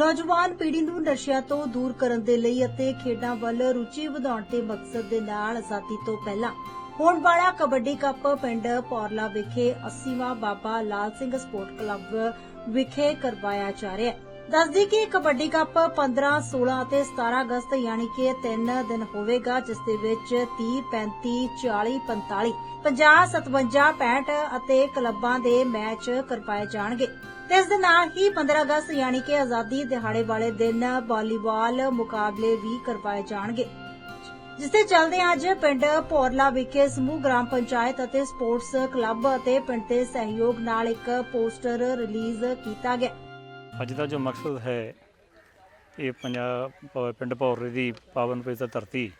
ਨੌਜਵਾਨ ਪੀੜ੍ਹੀ ਨੂੰ ਨਸ਼ਿਆਂ ਤੋਂ ਦੂਰ ਕਰਨ ਦੇ ਲਈ ਅਤੇ ਖੇਡਾਂ ਵੱਲ ਰੁਚੀ ਵਧਾਉਣ ਦੇ ਮਕਸਦ ਦੇ ਨਾਲ ਆਜ਼ਾਦੀ ਤੋਂ ਪਹਿਲਾਂ ਹੋਣ ਵਾਲਾ ਕਬੱਡੀ ਕੱਪ ਪਿੰਡ ਪੌਰਲਾ ਵਿਖੇ 80ਵਾਂ ਬਾਬਾ ਲਾਲ ਸਿੰਘ ਸਪੋਰਟ ਕਲੱਬ ਵਿਖੇ ਕਰਵਾਇਆ ਜਾ ਰਿਹਾ ਹੈ। ਦੱਸਦੀ ਕਿ ਕਬੱਡੀ ਕੱਪ 15 16 ਅਤੇ 17 ਅਗਸਤ ਯਾਨੀ ਕਿ 3 ਦਿਨ ਹੋਵੇਗਾ, ਜਿਸ ਦੇ ਵਿੱਚ 30 35 40 45 50 57 65 ਅਤੇ ਕਲੱਬਾਂ ਦੇ ਮੈਚ ਕਰਵਾਏ ਜਾਣਗੇ। ਤੇ ਇਸ ਦੇ ਨਾਲ ਹੀ 15 ਅਗਸਤ ਯਾਨੀ ਕਿ ਆਜ਼ਾਦੀ ਦਿਹਾੜੇ ਵਾਲੇ ਦਿਨ ਵਾਲੀਬਾਲ ਮੁਕਾਬਲੇ ਵੀ ਕਰਵਾਏ ਜਾਣਗੇ। ਜਿਸ ਦੇ ਚੱਲਦੇ ਅੱਜ ਪਿੰਡ ਭੋਰਲਾ ਵਿਖੇ ਸਮੂਹ ਗ੍ਰਾਮ ਪੰਚਾਇਤ ਅਤੇ ਸਪੋਰਟਸ ਕਲੱਬ ਅਤੇ ਪਿੰਡ ਦੇ ਸਹਿਯੋਗ ਨਾਲ ਇੱਕ ਪੋਸਟਰ ਰਿਲੀਜ਼ ਕੀਤਾ ਗਿਆ। ਅੱਜ ਦਾ ਜੋ ਮਕਸਦ ਹੈ, ਇਹ ਪੰਜਾਬ ਪਿੰਡ ਭੌਰੇ ਦੀ ਪਾਵਨ ਪਵਿੱਤਰ ਧਰਤੀ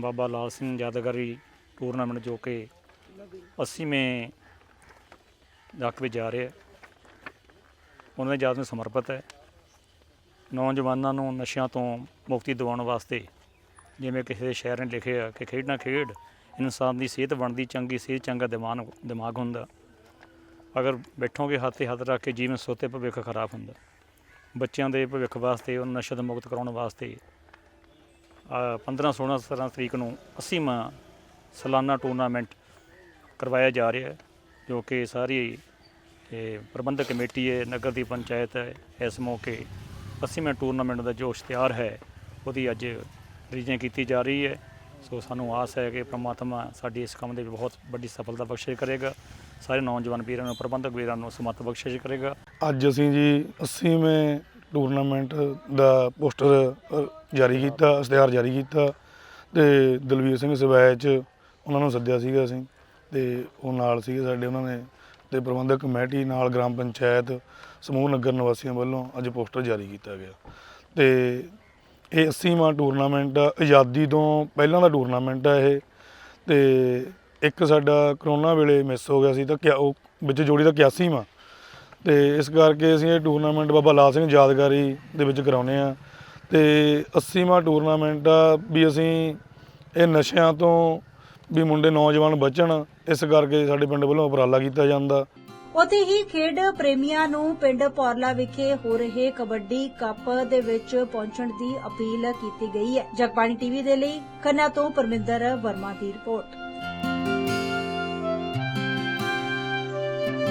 ਬਾਬਾ ਲਾਲ ਸਿੰਘ ਯਾਦਗਾਰੀ ਟੂਰਨਾਮੈਂਟ ਜੋ ਕਿ 80ਵੇਂ ਲੱਖ ਵਿੱਚ ਜਾ ਰਿਹਾ। ਉਹਨਾਂ ਦੀ ਯਾਦ ਨੂੰ ਸਮਰਪਿਤ ਹੈ। ਨੌਜਵਾਨਾਂ ਨੂੰ ਨਸ਼ਿਆਂ ਤੋਂ ਮੁਕਤੀ ਦਿਵਾਉਣ ਵਾਸਤੇ ਜਿਵੇਂ ਕਿਸੇ ਦੇ ਸ਼ਾਇਰ ਨੇ ਲਿਖਿਆ ਕਿ ਖੇਡਣਾ ਖੇਡ ਇਨਸਾਨ ਦੀ ਸਿਹਤ ਬਣਦੀ ਚੰਗੀ, ਸਿਹਤ ਚੰਗਾ ਦਿਮਾਗ ਦਿਮਾਗ ਹੁੰਦਾ। ਅਗਰ ਬੈਠੋਗੇ ਹੱਥ ਤੇ ਹੱਥ ਰੱਖ ਕੇ ਜੀਵਨ ਸੋਤੇ ਭਵਿੱਖ ਖਰਾਬ ਹੁੰਦਾ। ਬੱਚਿਆਂ ਦੇ ਭਵਿੱਖ ਵਾਸਤੇ ਉਹਨਾਂ ਨਸ਼ੇ ਤੋਂ ਮੁਕਤ ਕਰਾਉਣ ਵਾਸਤੇ ਅ, 15 16 17 ਤਰੀਕ ਨੂੰ 80ਵਾਂ ਸਾਲਾਨਾ ਟੂਰਨਾਮੈਂਟ ਕਰਵਾਇਆ ਜਾ ਰਿਹਾ ਹੈ ਜੋ ਕਿ ਸਾਰੀ ਇਹ ਪ੍ਰਬੰਧਕ ਕਮੇਟੀ ਹੈ ਨਗਰ ਦੀ ਪੰਚਾਇਤ ਹੈ ਇਸ ਮੌਕੇ 80ਵਾਂ ਟੂਰਨਾਮੈਂਟ ਦਾ ਜੋ ਇਸ਼ਤਿਹਾਰ ਹੈ ਉਹਦੀ ਅੱਜ ਰਿਲੀਜ਼ ਕੀਤੀ ਜਾ ਰਹੀ ਹੈ। ਸੋ ਸਾਨੂੰ ਆਸ ਹੈ ਕਿ ਪ੍ਰਮਾਤਮਾ ਸਾਡੀ ਇਸ ਕੰਮ ਦੇ ਵਿੱਚ ਬਹੁਤ ਵੱਡੀ ਸਫਲਤਾ ਬਖਸ਼ਿਸ਼ ਕਰੇਗਾ। ਸਾਰੇ ਨੌਜਵਾਨ ਵੀਰਾਂ ਨੂੰ ਪ੍ਰਬੰਧਕ ਵੀਰਾਂ ਨੂੰ ਸਮਤ ਬਖਸ਼ਿਸ਼ ਕਰੇਗਾ। ਅੱਜ ਅਸੀਂ ਜੀ 80ਵੇਂ ਟੂਰਨਾਮੈਂਟ ਦਾ ਪੋਸਟਰ ਅ, ਜਾਰੀ ਕੀਤਾ ਇਸ਼ਤਿਹਾਰ ਜਾਰੀ ਕੀਤਾ ਤੇ ਦਲਵੀਰ ਸਿੰਘ ਸਵੈਚ ਉਹਨਾਂ ਨੂੰ ਸੱਦਿਆ ਸੀਗਾ ਅਸੀਂ ਤੇ ਉਹ ਨਾਲ ਸੀਗੇ ਸਾਡੇ ਉਹਨਾਂ ਨੇ ਤੇ ਪ੍ਰਬੰਧਕ ਕਮੇਟੀ ਨਾਲ ਗ੍ਰਾਮ ਪੰਚਾਇਤ ਸਮੂਹ ਨਗਰ ਨਿਵਾਸੀਆਂ ਵੱਲੋਂ ਅੱਜ ਪੋਸਟਰ ਜਾਰੀ ਕੀਤਾ ਗਿਆ। ਤੇ ਇਹ 80ਵਾਂ ਟੂਰਨਾਮੈਂਟ ਆ, ਆਜ਼ਾਦੀ ਤੋਂ ਪਹਿਲਾਂ ਦਾ ਟੂਰਨਾਮੈਂਟ ਹੈ ਇਹ ਤੇ ਇੱਕ ਸਾਡਾ ਕਰੋਨਾ ਵੇਲੇ ਮਿਸ ਹੋ ਗਿਆ ਸੀ ਤਾਂ ਕਿਆ ਉਹ ਵਿੱਚ ਜੋੜੀ ਦਾ 81ਵਾਂ ਤੇ ਇਸ ਕਰਕੇ ਅਸੀਂ ਇਹ ਟੂਰਨਾਮੈਂਟ ਬਾਬਾ ਲਾਲ ਸਿੰਘ ਯਾਦਗਾਰੀ ਦੇ ਵਿੱਚ ਕਰਾਉਨੇ ਆ ਤੇ 80ਵਾਂ ਟੂਰਨਾਮੈਂਟ ਆ ਵੀ ਅਸੀਂ ਇਹ ਨਸ਼ਿਆਂ ਤੋਂ ਵੀ ਮੁੰਡੇ ਨੌਜਵਾਨ ਬਚਣ, ਇਸ ਕਰਕੇ ਸਾਡੇ ਪਿੰਡ ਵੱਲੋਂ ਉਪਰਾਲਾ ਕੀਤਾ ਜਾਂਦਾ। ਉੱਥੇ ਹੀ ਖੇਡ ਪ੍ਰੇਮੀਆਂ ਨੂੰ ਪਿੰਡ ਪੌਰਲਾ ਵਿਖੇ ਹੋ ਰਹੇ ਕਬੱਡੀ ਕੱਪ ਦੇ ਵਿੱਚ ਪਹੁੰਚਣ ਦੀ ਅਪੀਲ ਕੀਤੀ ਗਈ ਹੈ। ਜਗਬਾਣੀ ਟੀਵੀ ਦੇ ਲਈ ਖੰਨਾ ਤੋਂ ਪਰਮਿੰਦਰ ਵਰਮਾ ਦੀ ਰਿਪੋਰਟ।